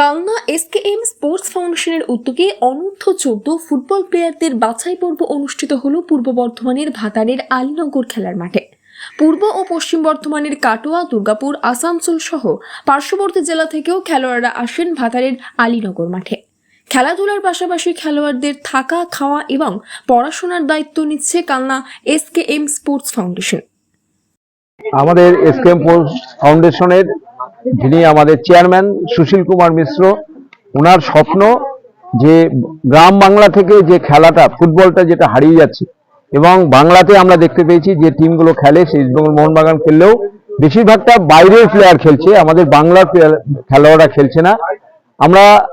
Kalna SKM sports ফাউন্ডেশনের উদ্যোগে অনূর্ধ্ব চোদ্দ ফুটবল প্লেয়ারদের বাছাই পর্ব অনুষ্ঠিত হল পূর্ব বর্ধমানের ভাতারের আলীনগর খেলার মাঠে। পূর্ব ও পশ্চিম বর্ধমানের কাটোয়া, দুর্গাপুর, আসানসোল সহ পার্শ্ববর্তী জেলা থেকেও খেলোয়াড়রা আসেন ভাতারের আলীনগর মাঠে। খেলাধুলার পাশাপাশি খেলোয়াড়দের থাকা, খাওয়া এবং পড়াশোনার দায়িত্ব নিচ্ছে কালনা এসকেএম স্পোর্টস ফাউন্ডেশন। আমাদের এসকেএম ফাউন্ডেশনের যিনি আমাদের চেয়ারম্যান সুশীল কুমার মিশ্র ওনার স্বপ্ন যে গ্রাম বাংলা থেকে যে খেলাটা, ফুটবলটা যেটা হারিয়ে যাচ্ছে, এবং বাংলাতে আমরা দেখতে পেয়েছি যে টিমগুলো খেলে, সেই মোহনবাগান খেললেও বেশিরভাগটা বাইরের প্লেয়ার খেলছে, আমাদের বাংলার player- খেলোয়াড়রা খেলছে না। আমরা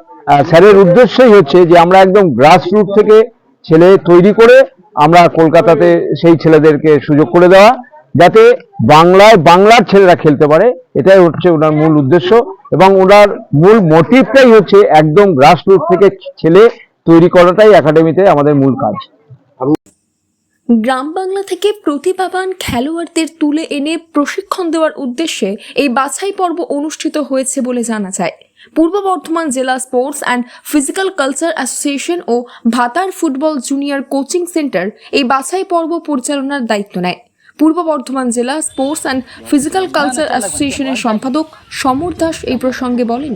স্যারের উদ্দেশ্যই হচ্ছে যে আমরা একদম গ্রাসরুট থেকে ছেলে তৈরি করে আমরা কলকাতাতে সেই ছেলেদেরকে সুযোগ করে দেওয়া। যাতে বাংলায় বাংলার ছেলেরা খেলতে পারে, এটাই হচ্ছে ওনার মূল উদ্দেশ্য এবং ওনার মূল মোটিভটাই হচ্ছে একদম গ্রাসরুট থেকে ছেলে তৈরি করাটাই একাডেমিতে আমাদের মূল কাজ। গ্রাম বাংলা থেকে প্রতিভাবান খেলোয়াড়দের তুলে এনে প্রশিক্ষণ দেওয়ার উদ্দেশ্যে এই বাছাই পর্ব অনুষ্ঠিত হয়েছে বলে জানা যায়। পূর্ব বর্ধমান জেলা sports and physical culture association O Bhatar football junior coaching centre এই বাছাই পর্ব পরিচালনার দায়িত্ব নেয়। পূর্ব বর্ধমান জেলা স্পোর্টস অ্যান্ড ফিজিক্যাল কালচার অ্যাসোসিয়েশনের সম্পাদক সমর দাস এই প্রসঙ্গে বলেন।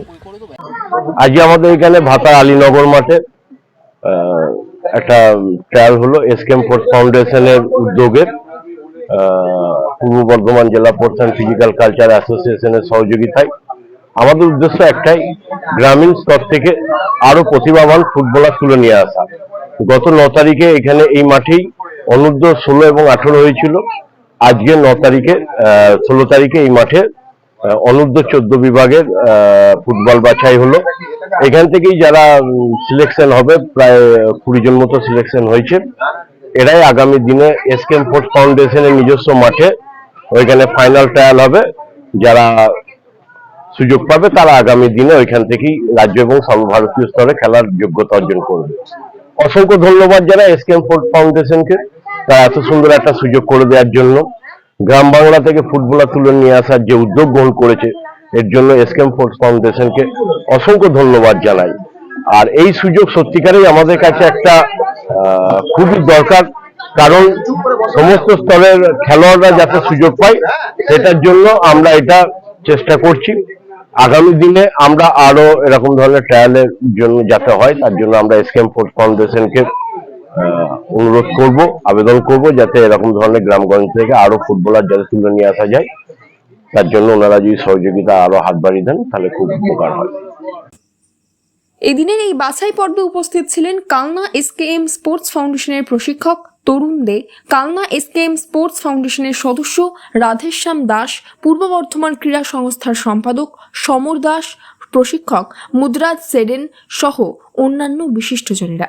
আজকে আমাদের এখানে ভাতার আলীনগর মাঠে একটা ট্রায়াল হলো এসকেম ফোর্স ফাউন্ডেশনের উদ্যোগে। আহ, পূর্ব বর্ধমান জেলা স্পোর্টস অ্যান্ড ফিজিক্যাল কালচার অ্যাসোসিয়েশনের সহযোগিতায়। আমাদের উদ্দেশ্য একটাই গ্রামীণ স্তর থেকে আরও প্রতিভাবান ফুটবলার তুলে নিয়ে আসা। গত ন তারিখে এখানে এই মাঠেই অনূর্ধ্ব ষোলো এবং আঠেরো হয়েছিল। আজকে ন তারিখে ষোলো তারিখে এই মাঠে অনূর্ধ্ব চোদ্দ বিভাগের ফুটবল বাছাই হলো। এখান থেকেই যারা সিলেকশন হবে, প্রায় কুড়ি জন মতো সিলেকশন হয়েছে। এরাই আগামী দিনে এসকেম ফোর্স ফাউন্ডেশনের নিজস্ব মাঠে ওইখানে ফাইনাল ট্রায়াল হবে। যারা সুযোগ পাবে, তারা আগামী দিনে ওইখান থেকেই রাজ্য এবং সর্বভারতীয় স্তরে খেলার যোগ্যতা অর্জন করবে। অসংখ্য ধন্যবাদ যারা এসকেম ফোর্ট ফাউন্ডেশনকে তারা এত সুন্দর একটা সুযোগ করে দেওয়ার জন্য গ্রাম বাংলা থেকে ফুটবলার তুলে নিয়ে আসার যে উদ্যোগ গ্রহণ করেছে, এর জন্য এসকেম ফোর্স ফাউন্ডেশনকে অসংখ্য ধন্যবাদ জানাই। আর এই সুযোগ সত্যিকারেই আমাদের কাছে একটা খুবই দরকার, কারণ সমস্ত স্তরের খেলোয়াড়রা যাতে সুযোগ পায়, সেটার জন্য আমরা এটা চেষ্টা করছি। আগামী দিনে আমরা আরও এরকম ধরনের ট্রায়ালের জন্য যাতে হয়, তার জন্য আমরা এসকেম ফোর্স ফাউন্ডেশনকে অনুরোধ করব, আবেদন করব যাতে এরকম ধরনের গ্রামগঞ্জ থেকে আরও ফুটবলার যাতে তুলে নিয়ে আসা যায়। তার জন্য ওনারা যদি সহযোগিতা আরও হাত বাড়িয়ে দেন, তাহলে খুব উপকার হয়। এদিনের এই বাছাই পর্বে উপস্থিত ছিলেন কালনা এসকেএম স্পোর্টস ফাউন্ডেশনের প্রশিক্ষক তরুণ দে। কালনা এসকেএম স্পোর্টস ফাউন্ডেশনের সদস্য রাধেশ্যাম দাস, পূর্ব বর্ধমান ক্রীড়া সংস্থার সম্পাদক সমর দাস, প্রশিক্ষক মুদ্রাজ সেডেন সহ অন্যান্য বিশিষ্টজনেরা।